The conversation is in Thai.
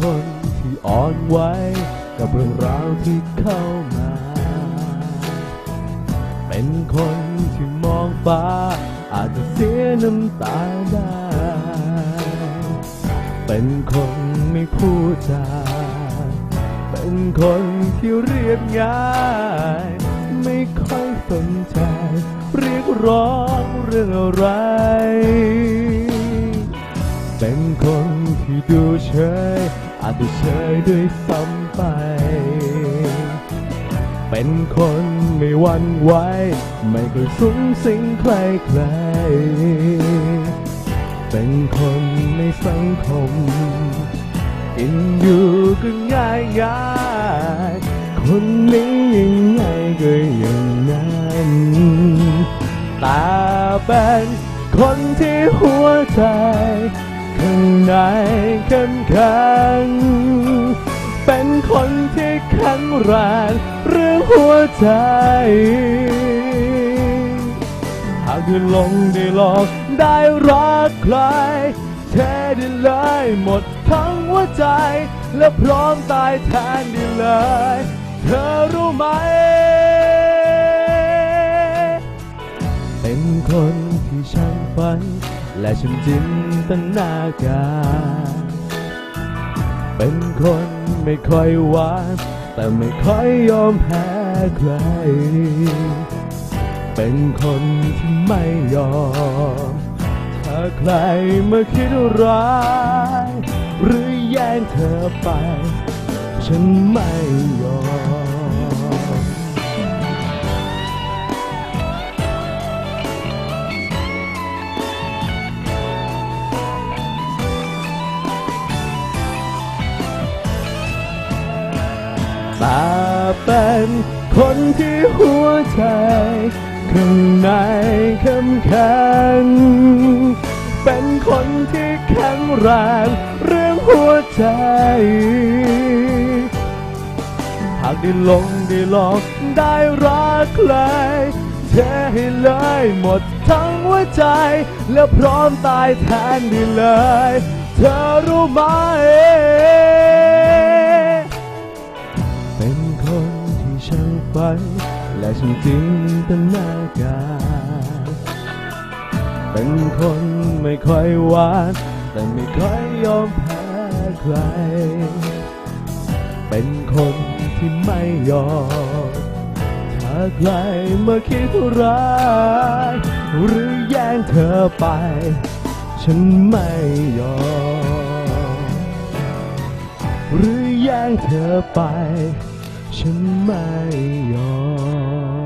คนที่อ่อนไหวกับเรื่องราวที่เข้ามา เป็นคนที่มองฟ้า อาจจะเสียน้ำตาได้ เป็นคนไม่พูดจา เป็นคนที่เรียบง่าย ไม่ค่อยสนใจ เรียกร้องเรื่องอะไรเป็นคนที่ดูเฉย อาจจะเฉยด้วยซ้ำไป เป็นคนไม่หวั่นไหวไม่เคยสูงสิงใครใคร เป็นคนในสังคม กินอยู่ก็ง่ายง่ายคนนี้ยังไงก็อย่างนั้นแต่เป็นคนที่หัวใจ ข้างในเข้มแข็งเป็นคนที่แข็งแรงเรื่องหัวใจ หากได้ลงได้ลองได้รักใครเทได้เลยหมดทั้งหัวใจ และพร้อมตายแทนได้เลย เธอรู้ไหม เป็นคนที่ช่างฝัน และฉันจินตนาการ เป็นคนไม่ค่อยหวานแต่ไม่ค่อยยอมแพ้ใคร เป็นคนที่ไม่ยอม ถ้าใครมาคิดร้าย หรือแย่งเธอไป ฉันไม่ยอม แต่เป็นคนที่หัวใจข้างในเข้มแข็งเป็นคนที่แข็งแรงเรื่องหัวใจ หากได้ลงได้ลองได้รักใครเทให้เลยหมดทั้งหัวใจ และพร้อมตายแทนได้เลย เธอรู้ไหม ฉันจินตนาการเป็นคนไม่ค่อยหวาน แต่ไม่ค่อยยอมแพ้ใคร เป็นคนที่ไม่ยอม ถ้าใครมาคิดร้ายหรือแย่งเธอไป ฉันไม่ยอม หรือแย่งเธอไป ฉันไม่ยอม